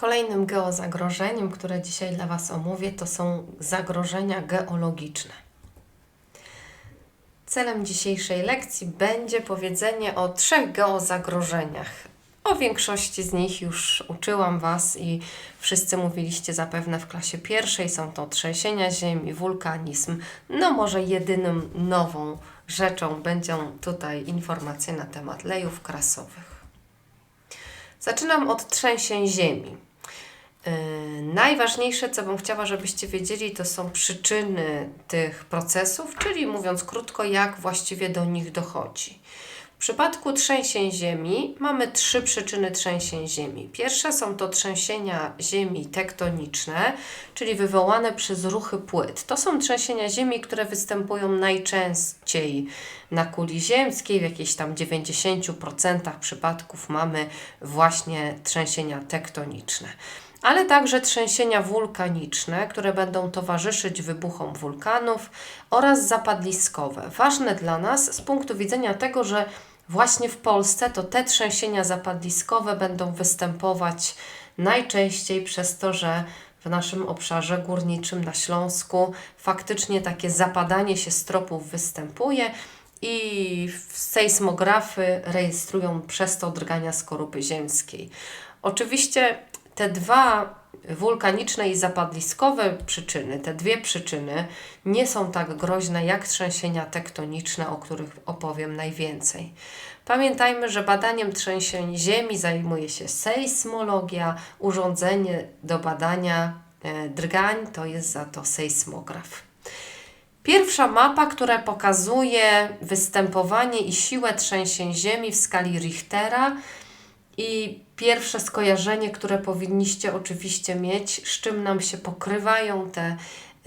Kolejnym geozagrożeniem, które dzisiaj dla Was omówię, to są zagrożenia geologiczne. Celem dzisiejszej lekcji będzie powiedzenie o trzech geozagrożeniach. O większości z nich już uczyłam Was i wszyscy mówiliście zapewne w klasie pierwszej. Są to trzęsienia ziemi, wulkanizm. No może jedyną nową rzeczą będą tutaj informacje na temat lejów krasowych. Zaczynam od trzęsień ziemi. Yy, najważniejsze, co bym chciała, żebyście wiedzieli, to są przyczyny tych procesów, czyli mówiąc krótko, jak właściwie do nich dochodzi. W przypadku trzęsień ziemi mamy trzy przyczyny trzęsień ziemi. Pierwsze są to trzęsienia ziemi tektoniczne, czyli wywołane przez ruchy płyt. To są trzęsienia ziemi, które występują najczęściej na kuli ziemskiej. W jakichś tam 90% przypadków mamy właśnie trzęsienia tektoniczne ale także trzęsienia wulkaniczne, które będą towarzyszyć wybuchom wulkanów oraz zapadliskowe. Ważne dla nas z punktu widzenia tego, że właśnie w Polsce to te trzęsienia zapadliskowe będą występować najczęściej przez to, że w naszym obszarze górniczym na Śląsku faktycznie takie zapadanie się stropów występuje i sejsmografy rejestrują przez to drgania skorupy ziemskiej. Oczywiście te dwa wulkaniczne i zapadliskowe przyczyny, te dwie przyczyny, nie są tak groźne jak trzęsienia tektoniczne, o których opowiem najwięcej. Pamiętajmy, że badaniem trzęsień ziemi zajmuje się sejsmologia, urządzenie do badania e, drgań to jest za to sejsmograf. Pierwsza mapa, która pokazuje występowanie i siłę trzęsień ziemi w skali Richtera i pierwsze skojarzenie, które powinniście oczywiście mieć, z czym nam się pokrywają te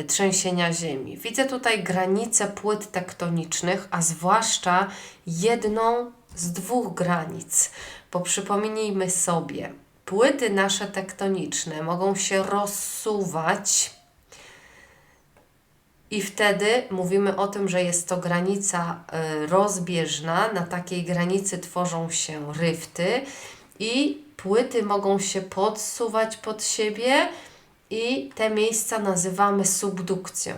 trzęsienia ziemi. Widzę tutaj granicę płyt tektonicznych, a zwłaszcza jedną z dwóch granic. Bo przypomnijmy sobie, płyty nasze tektoniczne mogą się rozsuwać. I wtedy mówimy o tym, że jest to granica y, rozbieżna. Na takiej granicy tworzą się ryfty i płyty mogą się podsuwać pod siebie i te miejsca nazywamy subdukcją.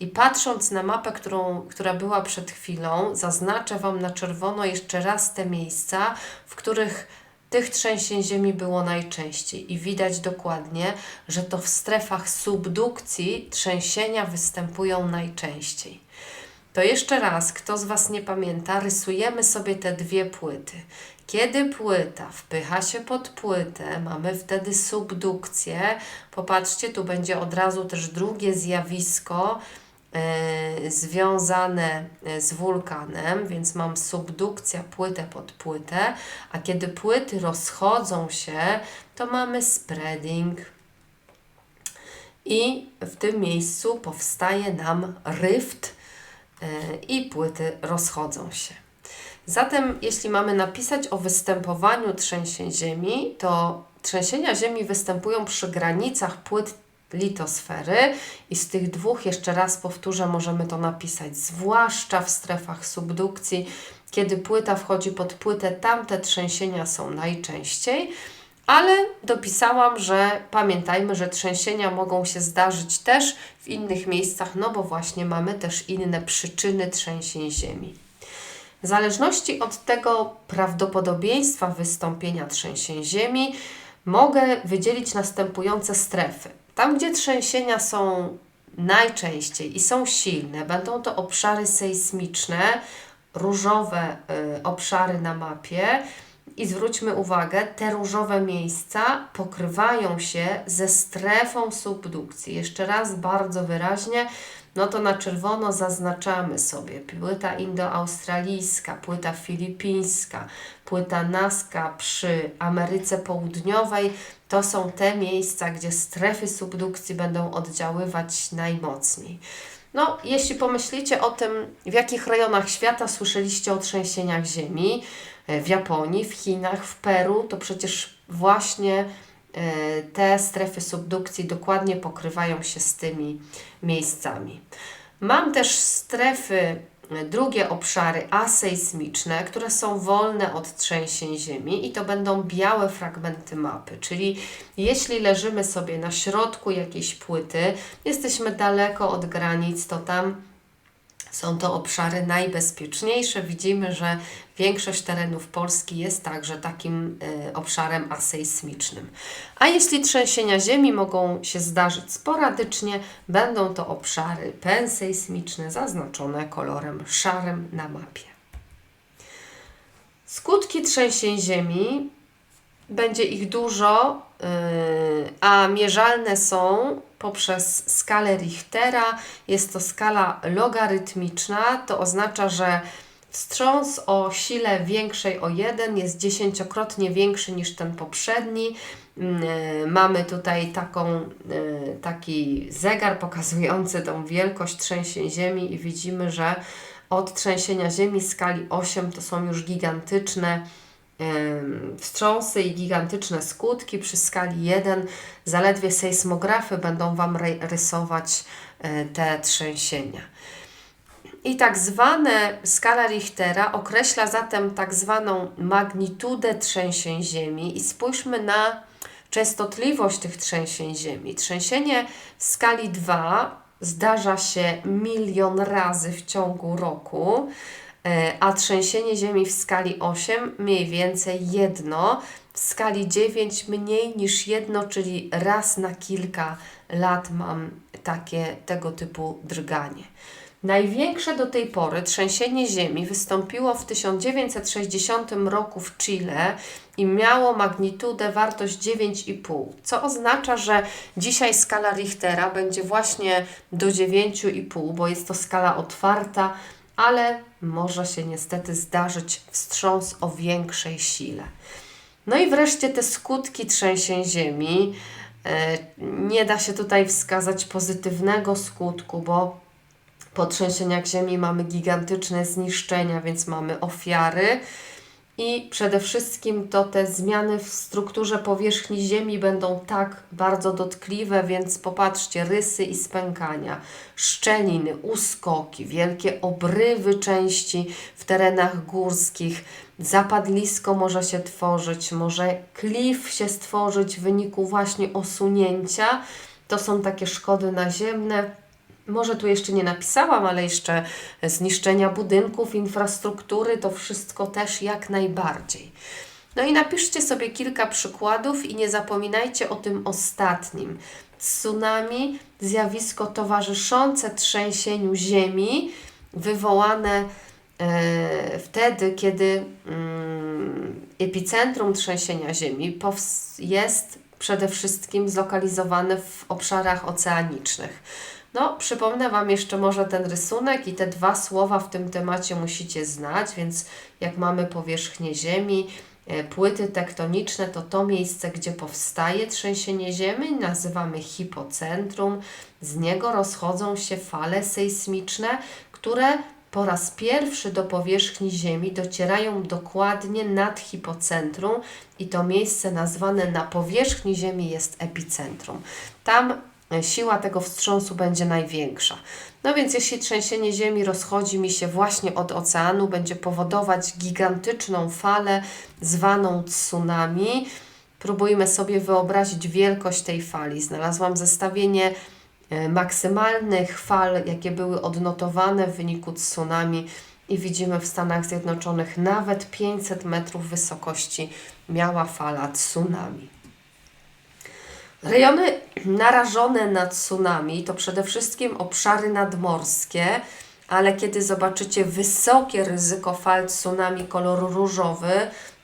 I patrząc na mapę, którą, która była przed chwilą, zaznaczę Wam na czerwono jeszcze raz te miejsca, w których tych trzęsień ziemi było najczęściej. I widać dokładnie, że to w strefach subdukcji trzęsienia występują najczęściej. To jeszcze raz, kto z Was nie pamięta, rysujemy sobie te dwie płyty. Kiedy płyta wpycha się pod płytę, mamy wtedy subdukcję. Popatrzcie, tu będzie od razu też drugie zjawisko yy, związane e, z wulkanem, więc mam subdukcja płytę pod płytę, a kiedy płyty rozchodzą się, to mamy spreading. I w tym miejscu powstaje nam rift yy, i płyty rozchodzą się. Zatem, jeśli mamy napisać o występowaniu trzęsień ziemi, to trzęsienia ziemi występują przy granicach płyt litosfery i z tych dwóch, jeszcze raz powtórzę, możemy to napisać, zwłaszcza w strefach subdukcji, kiedy płyta wchodzi pod płytę, tamte trzęsienia są najczęściej, ale dopisałam, że pamiętajmy, że trzęsienia mogą się zdarzyć też w innych miejscach, no bo właśnie mamy też inne przyczyny trzęsień ziemi. W zależności od tego prawdopodobieństwa wystąpienia trzęsień ziemi, mogę wydzielić następujące strefy. Tam, gdzie trzęsienia są najczęściej i są silne, będą to obszary sejsmiczne, różowe y, obszary na mapie. I zwróćmy uwagę, te różowe miejsca pokrywają się ze strefą subdukcji. Jeszcze raz bardzo wyraźnie no to na czerwono zaznaczamy sobie płyta indoaustralijska, płyta filipińska, płyta Nazca przy Ameryce Południowej. To są te miejsca, gdzie strefy subdukcji będą oddziaływać najmocniej. No, jeśli pomyślicie o tym, w jakich rejonach świata słyszeliście o trzęsieniach ziemi, w Japonii, w Chinach, w Peru, to przecież właśnie E, te strefy subdukcji dokładnie pokrywają się z tymi miejscami. Mam też strefy drugie obszary asejsmiczne, które są wolne od trzęsień ziemi i to będą białe fragmenty mapy, czyli jeśli leżymy sobie na środku jakiejś płyty, jesteśmy daleko od granic, to tam są to obszary najbezpieczniejsze. Widzimy, że większość terenów Polski jest także takim y, obszarem asejsmicznym. A jeśli trzęsienia ziemi mogą się zdarzyć sporadycznie, będą to obszary pensejsmiczne zaznaczone kolorem szarym na mapie. Skutki trzęsień ziemi będzie ich dużo, yy, a mierzalne są poprzez skalę Richtera. Jest to skala logarytmiczna, to oznacza, że wstrząs o sile większej o 1 jest dziesięciokrotnie większy niż ten poprzedni. Yy, mamy tutaj taką, yy, taki zegar pokazujący tą wielkość trzęsień ziemi i widzimy, że od trzęsienia ziemi skali 8 to są już gigantyczne wstrząsy i gigantyczne skutki. Przy skali 1 zaledwie sejsmografy będą Wam rysować e, te trzęsienia. I tak zwane skala Richtera określa zatem tak zwaną magnitudę trzęsień Ziemi i spójrzmy na częstotliwość tych trzęsień Ziemi. Trzęsienie w skali 2 zdarza się milion razy w ciągu roku. E, a trzęsienie Ziemi w skali 8 mniej więcej jedno, w skali 9 mniej niż jedno, czyli raz na kilka lat mam takie tego typu drganie. Największe do tej pory trzęsienie Ziemi wystąpiło w 1960 roku w Chile i miało magnitudę wartość 9,5, co oznacza, że dzisiaj skala Richtera będzie właśnie do 9,5, bo jest to skala otwarta, ale może się niestety zdarzyć wstrząs o większej sile. No i wreszcie te skutki trzęsień ziemi. E, nie da się tutaj wskazać pozytywnego skutku, bo po trzęsieniach ziemi mamy gigantyczne zniszczenia, więc mamy ofiary. I przede wszystkim to te zmiany w strukturze powierzchni Ziemi będą tak bardzo dotkliwe, więc popatrzcie, rysy i spękania, szczeliny, uskoki, wielkie obrywy części w terenach górskich, zapadlisko może się tworzyć, może klif się stworzyć w wyniku właśnie osunięcia. To są takie szkody naziemne może tu jeszcze nie napisałam, ale jeszcze zniszczenia budynków, infrastruktury, to wszystko też jak najbardziej. No i napiszcie sobie kilka przykładów i nie zapominajcie o tym ostatnim. Tsunami, zjawisko towarzyszące trzęsieniu ziemi, wywołane e, wtedy, kiedy mm, epicentrum trzęsienia ziemi jest przede wszystkim zlokalizowane w obszarach oceanicznych. No, przypomnę Wam jeszcze może ten rysunek i te dwa słowa w tym temacie musicie znać, więc jak mamy powierzchnię Ziemi, e, płyty tektoniczne, to to miejsce, gdzie powstaje trzęsienie Ziemi, nazywamy hipocentrum. Z niego rozchodzą się fale sejsmiczne, które po raz pierwszy do powierzchni Ziemi docierają dokładnie nad hipocentrum i to miejsce nazwane na powierzchni Ziemi jest epicentrum. Tam siła tego wstrząsu będzie największa. No więc jeśli trzęsienie Ziemi rozchodzi mi się właśnie od oceanu, będzie powodować gigantyczną falę zwaną tsunami. Próbujmy sobie wyobrazić wielkość tej fali. Znalazłam zestawienie e, maksymalnych fal, jakie były odnotowane w wyniku tsunami i widzimy w Stanach Zjednoczonych nawet 500 metrów wysokości miała fala tsunami. Rejony narażone na tsunami to przede wszystkim obszary nadmorskie, ale kiedy zobaczycie wysokie ryzyko fal tsunami koloru różowy,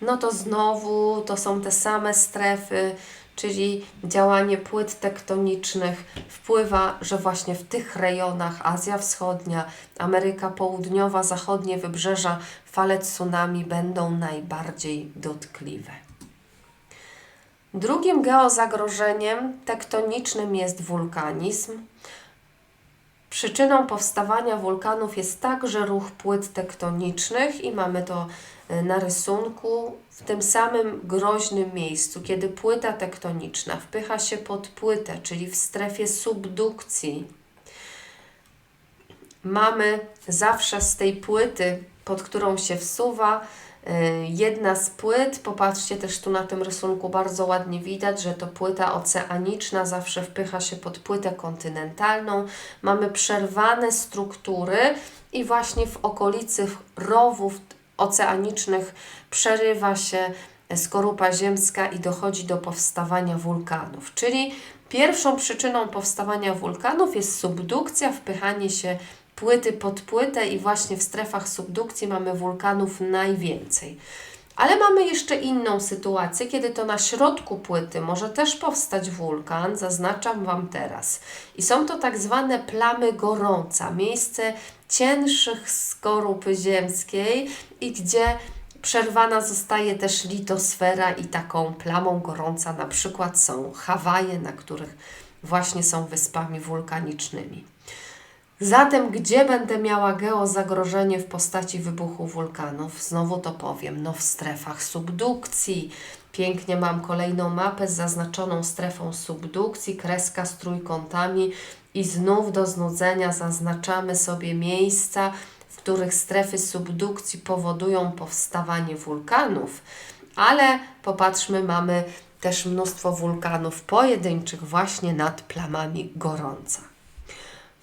no to znowu to są te same strefy, czyli działanie płyt tektonicznych wpływa, że właśnie w tych rejonach Azja Wschodnia, Ameryka Południowa, zachodnie wybrzeża fale tsunami będą najbardziej dotkliwe. Drugim geozagrożeniem tektonicznym jest wulkanizm. Przyczyną powstawania wulkanów jest także ruch płyt tektonicznych i mamy to e, na rysunku w tym samym groźnym miejscu, kiedy płyta tektoniczna wpycha się pod płytę, czyli w strefie subdukcji. mamy zawsze z tej płyty, pod którą się wsuwa, jedna z płyt, popatrzcie też tu na tym rysunku, bardzo ładnie widać, że to płyta oceaniczna zawsze wpycha się pod płytę kontynentalną. Mamy przerwane struktury i właśnie w okolicy rowów oceanicznych przerywa się skorupa ziemska i dochodzi do powstawania wulkanów. Czyli pierwszą przyczyną powstawania wulkanów jest subdukcja, wpychanie się płyty pod płytę i właśnie w strefach subdukcji mamy wulkanów najwięcej. Ale mamy jeszcze inną sytuację, kiedy to na środku płyty może też powstać wulkan, zaznaczam Wam teraz. I są to tak zwane plamy gorąca, miejsce cięższych skorupy ziemskiej i gdzie przerwana zostaje też litosfera i taką plamą gorąca na przykład są Hawaje, na których właśnie są wyspami wulkanicznymi. Zatem gdzie będę miała geozagrożenie w postaci wybuchu wulkanów? Znowu to powiem, no w strefach subdukcji. Pięknie mam kolejną mapę z zaznaczoną strefą subdukcji, kreska z trójkątami i znów do znudzenia zaznaczamy sobie miejsca, w których strefy subdukcji powodują powstawanie wulkanów. Ale popatrzmy, mamy też mnóstwo wulkanów pojedynczych właśnie nad plamami gorąca.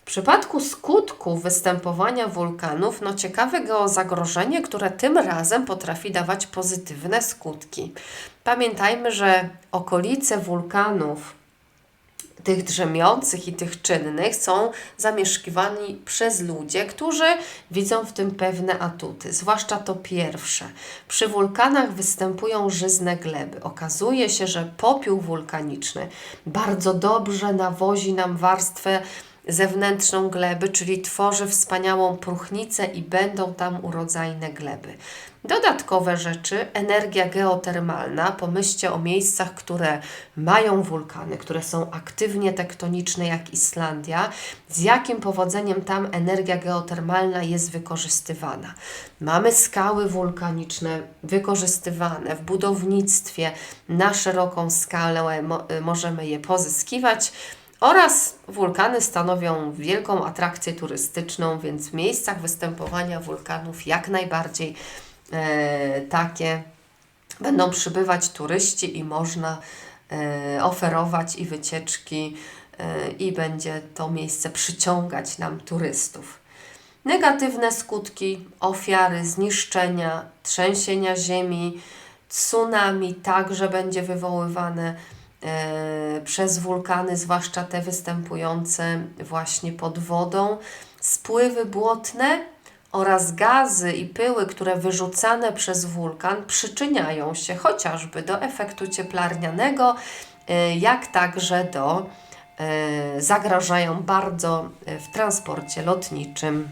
W przypadku skutku występowania wulkanów, no ciekawe geozagrożenie, które tym razem potrafi dawać pozytywne skutki. Pamiętajmy, że okolice wulkanów, tych drzemiących i tych czynnych, są zamieszkiwani przez ludzie, którzy widzą w tym pewne atuty, zwłaszcza to pierwsze. Przy wulkanach występują żyzne gleby. Okazuje się, że popiół wulkaniczny bardzo dobrze nawozi nam warstwę zewnętrzną gleby, czyli tworzy wspaniałą próchnicę i będą tam urodzajne gleby. Dodatkowe rzeczy, energia geotermalna. Pomyślcie o miejscach, które mają wulkany, które są aktywnie tektoniczne, jak Islandia. Z jakim powodzeniem tam energia geotermalna jest wykorzystywana? Mamy skały wulkaniczne wykorzystywane w budownictwie na szeroką skalę, możemy je pozyskiwać oraz wulkany stanowią wielką atrakcję turystyczną, więc w miejscach występowania wulkanów jak najbardziej e, takie będą przybywać turyści i można e, oferować i wycieczki e, i będzie to miejsce przyciągać nam turystów. Negatywne skutki, ofiary, zniszczenia, trzęsienia ziemi, tsunami także będzie wywoływane przez wulkany, zwłaszcza te występujące właśnie pod wodą, spływy błotne oraz gazy i pyły, które wyrzucane przez wulkan przyczyniają się chociażby do efektu cieplarnianego, e, jak także do e, zagrażają bardzo w transporcie lotniczym.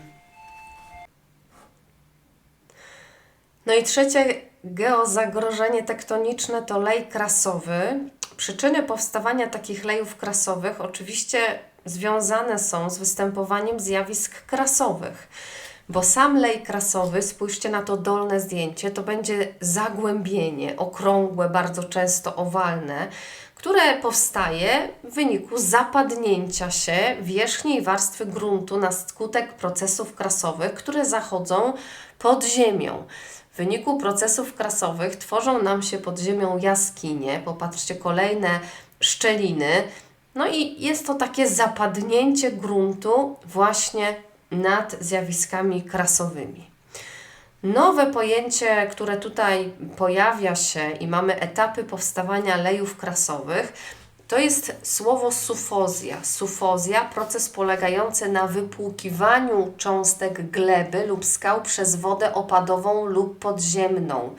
No i trzecie geozagrożenie tektoniczne to lej krasowy, Przyczyny powstawania takich lejów krasowych oczywiście związane są z występowaniem zjawisk krasowych, bo sam lej krasowy, spójrzcie na to dolne zdjęcie, to będzie zagłębienie okrągłe, bardzo często owalne, które powstaje w wyniku zapadnięcia się wierzchniej warstwy gruntu na skutek procesów krasowych, które zachodzą pod ziemią. W wyniku procesów krasowych tworzą nam się pod ziemią jaskinie. Popatrzcie, kolejne szczeliny. No i jest to takie zapadnięcie gruntu właśnie nad zjawiskami krasowymi. Nowe pojęcie, które tutaj pojawia się i mamy etapy powstawania lejów krasowych, to jest słowo sufozja. Sufozja, proces polegający na wypłukiwaniu cząstek gleby lub skał przez wodę opadową lub podziemną.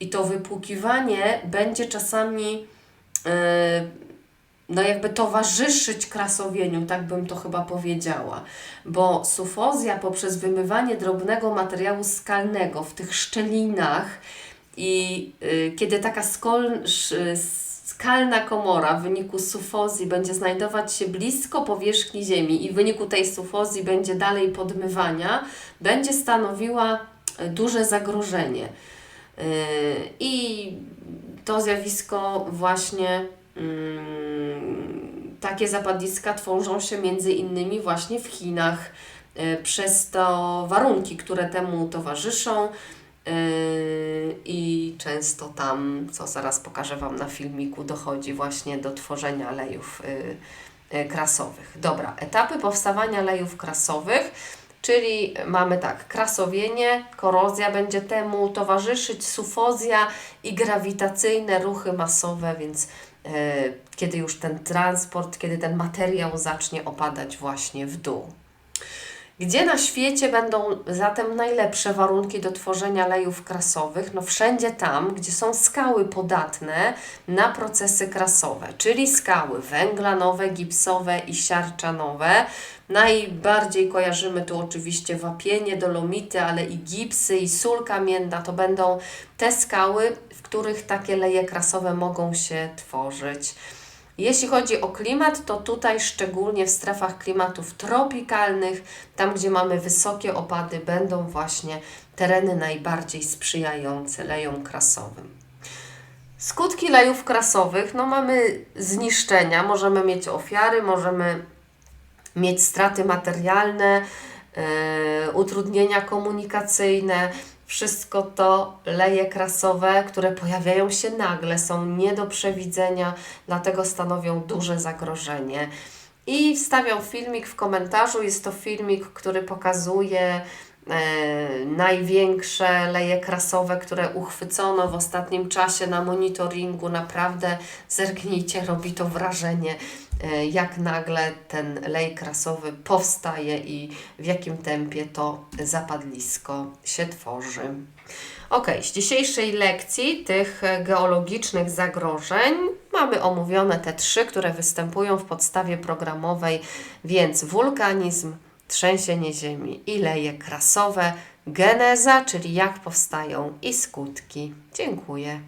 I to wypłukiwanie będzie czasami yy, no jakby towarzyszyć krasowieniu, tak bym to chyba powiedziała. Bo sufozja poprzez wymywanie drobnego materiału skalnego w tych szczelinach i yy, kiedy taka skol, skalna komora w wyniku sufozji będzie znajdować się blisko powierzchni Ziemi i w wyniku tej sufozji będzie dalej podmywania, będzie stanowiła e, duże zagrożenie. E, I to zjawisko właśnie mm, takie zapadniska tworzą się między innymi właśnie w Chinach, y, przez to warunki, które temu towarzyszą. Y, I często tam, co zaraz pokażę Wam na filmiku, dochodzi właśnie do tworzenia lejów y, y, krasowych. Dobra, etapy powstawania lejów krasowych, czyli mamy tak, krasowienie, korozja będzie temu towarzyszyć, sufozja i grawitacyjne ruchy masowe, więc kiedy już ten transport, kiedy ten materiał zacznie opadać właśnie w dół. Gdzie na świecie będą zatem najlepsze warunki do tworzenia lejów krasowych? No wszędzie tam, gdzie są skały podatne na procesy krasowe, czyli skały węglanowe, gipsowe i siarczanowe. Najbardziej kojarzymy tu oczywiście wapienie, dolomity, ale i gipsy i sól kamienna to będą te skały, w których takie leje krasowe mogą się tworzyć. Jeśli chodzi o klimat, to tutaj szczególnie w strefach klimatów tropikalnych, tam gdzie mamy wysokie opady, będą właśnie tereny najbardziej sprzyjające lejom krasowym. Skutki lejów krasowych, no mamy zniszczenia, możemy mieć ofiary, możemy mieć straty materialne, yy, utrudnienia komunikacyjne. Wszystko to leje krasowe, które pojawiają się nagle, są nie do przewidzenia, dlatego stanowią duże zagrożenie. I wstawiam filmik w komentarzu. Jest to filmik, który pokazuje e, największe leje krasowe, które uchwycono w ostatnim czasie na monitoringu. Naprawdę zerknijcie, robi to wrażenie, jak nagle ten lej krasowy powstaje i w jakim tempie to zapadlisko się tworzy. Ok, z dzisiejszej lekcji tych e, geologicznych zagrożeń mamy omówione te trzy, które występują w podstawie programowej, więc wulkanizm, trzęsienie ziemi i leje krasowe, geneza, czyli jak powstają i skutki. Dziękuję.